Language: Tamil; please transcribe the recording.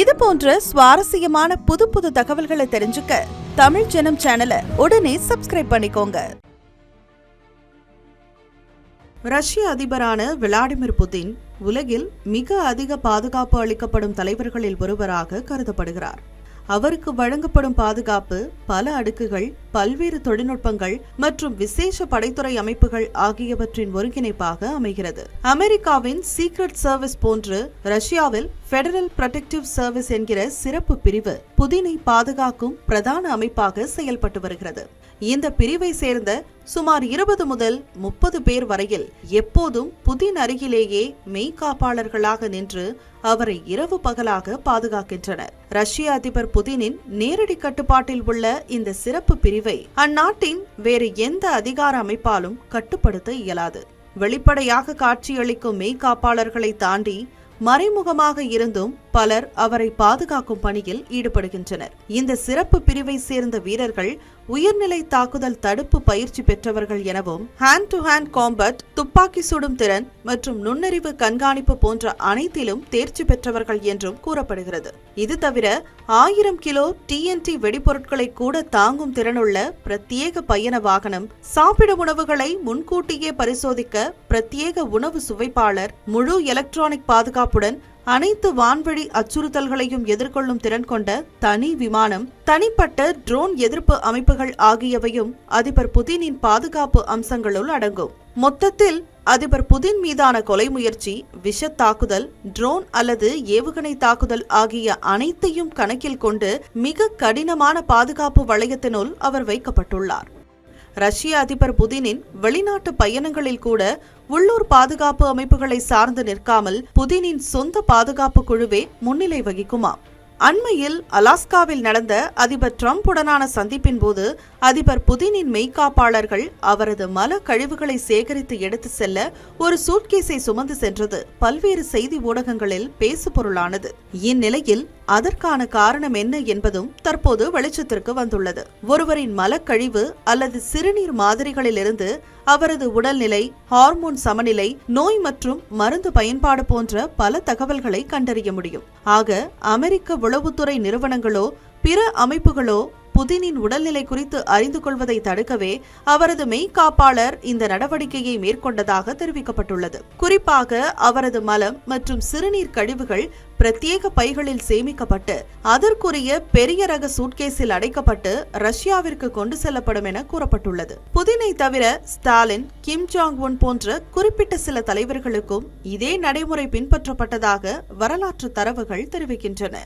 இது போன்ற சுவாரஸ்யமான புது புது தகவல்களை தெரிஞ்சுக்க தமிழ் ஜனம் சேனலை உடனே சப்ஸ்கிரைப் பண்ணிக்கோங்க. ரஷ்ய அதிபரான விளாடிமிர் புதின் உலகில் மிக அதிக பாதுகாப்பு அளிக்கப்படும் தலைவர்களில் ஒருவராக கருதப்படுகிறார். அவருக்கு வழங்கப்படும் பாதுகாப்பு பல அடுக்குகள் பல்வேறு தொழில்நுட்பங்கள் மற்றும் விசேஷ படைத்துறை அமைப்புகள் ஆகியவற்றின் ஒருங்கிணைப்பாக அமைகிறது. அமெரிக்காவின் சீக்ரெட் சர்வீஸ் போன்று ரஷ்யாவில் ஃபெடரல் ப்ரொடெக்டிவ் சர்வீஸ் என்கிற சிறப்பு பிரிவு புதினை பாதுகாக்கும் பிரதான அமைப்பாக செயல்பட்டு வருகிறது. இந்த பிரிவை சேர்ந்த சுமார் இருபது முதல் முப்பது பேர் வரையில் எப்போதும் புதின் அருகிலேயே மெய்காப்பாளர்களாக நின்று அவரை இரவு பகலாக பாதுகாக்கின்றனர். ரஷ்ய அதிபர் புதினின் நேரடி கட்டுப்பாட்டில் உள்ள இந்த சிறப்பு பிரிவை அந்நாட்டின் வேறு எந்த அதிகார அமைப்பாலும் கட்டுப்படுத்த இயலாது. வெளிப்படையாக காட்சியளிக்கும் மெய்காப்பாளர்களை தாண்டி மறைமுகமாக இருந்தும் பலர் அவரை பாதுகாக்கும் பணியில் ஈடுபடுகின்றனர். இந்த சிறப்பு பிரிவை சேர்ந்த வீரர்கள் உயர்நிலை தாக்குதல் தடுப்பு பயிற்சி பெற்றவர்கள் எனவும் ஹேண்ட் டு ஹேண்ட் காம்பட் துப்பாக்கி சுடும் திறன் மற்றும் நுண்ணறிவு கண்காணிப்பு போன்ற அனைத்திலும் தேர்ச்சி பெற்றவர்கள் என்றும் கூறப்படுகிறது. இது தவிர ஆயிரம் கிலோ டிஎன்டி வெடிபொருட்களை கூட தாங்கும் திறனுள்ள பிரத்யேக பயண வாகனம் சாப்பிட உணவுகளை முன்கூட்டியே பரிசோதிக்க பிரத்யேக உணவு சுவைப்பாளர் முழு எலக்ட்ரானிக் பாதுகாப்புடன் அனைத்து வான்வழி அச்சுறுத்தல்களையும் எதிர்கொள்ளும் திறன் கொண்ட தனி விமானம் தனிப்பட்ட ட்ரோன் எதிர்ப்பு அமைப்புகள் ஆகியவையும் அதிபர் புதினின் பாதுகாப்பு அம்சங்களுள் அடங்கும். மொத்தத்தில் அதிபர் புதின் மீதான கொலை முயற்சி விஷ தாக்குதல் ட்ரோன் அல்லது ஏவுகணை தாக்குதல் ஆகிய அனைத்தையும் கணக்கில் கொண்டு மிக கடினமான பாதுகாப்பு வளையத்தினுள் அவர் வைக்கப்பட்டுள்ளார். ரஷ்ய அதிபர் புதினின் வெளிநாட்டு பயணங்களில் கூட உள்ளூர் பாதுகாப்பு அமைப்புகளை சார்ந்து நிற்காமல் புதினின் சொந்த பாதுகாப்பு குழுவே முன்னிலை வகிக்குமாம். அண்மையில் அலாஸ்காவில் நடந்த அதிபர் டிரம்ப் உடனான சந்திப்பின் போது அதிபர் புதினின் மெய்காப்பாளர்கள் அவரது மல கழிவுகளை சேகரித்து எடுத்து செல்ல ஒரு சூட்கேஸை சுமந்து சென்றது. பல்வேறு செய்தி ஊடகங்களில் பேசுபொருளானது. இந்நிலையில் அதற்கான காரணம் என்ன என்பதும் தற்போது வெளிச்சத்திற்கு வந்துள்ளது. ஒருவரின் மலக்கழிவு அல்லது சிறுநீர் மாதிரிகளிலிருந்து அவரது உடல்நிலை ஹார்மோன் சமநிலை நோய் மற்றும் மருந்து பயன்பாடு போன்ற பல தகவல்களை கண்டறிய முடியும். ஆக அமெரிக்க உளவுத்துறை நிறுவனங்களோ பிற அமைப்புகளோ புதினின் உடல்நிலை குறித்து அறிந்து கொள்வதை தடுக்கவே அவரது மெய்காப்பாளர் இந்த நடவடிக்கையை மேற்கொண்டதாக தெரிவிக்கப்பட்டுள்ளது. குறிப்பாக அவரது மலம் மற்றும் சிறுநீர் கழிவுகள் பிரத்யேக பைகளில் சேமிக்கப்பட்டு அதற்குரிய பெரிய ரக சூட்கேஸில் அடைக்கப்பட்டு ரஷ்யாவிற்கு கொண்டு செல்லப்படும் என கூறப்பட்டுள்ளது. புதினை தவிர ஸ்டாலின் கிம் ஜாங் உன் போன்ற குறிப்பிட்ட சில தலைவர்களுக்கும் இதே நடைமுறை பின்பற்றப்பட்டதாக வரலாற்று தரவுகள் தெரிவிக்கின்றன.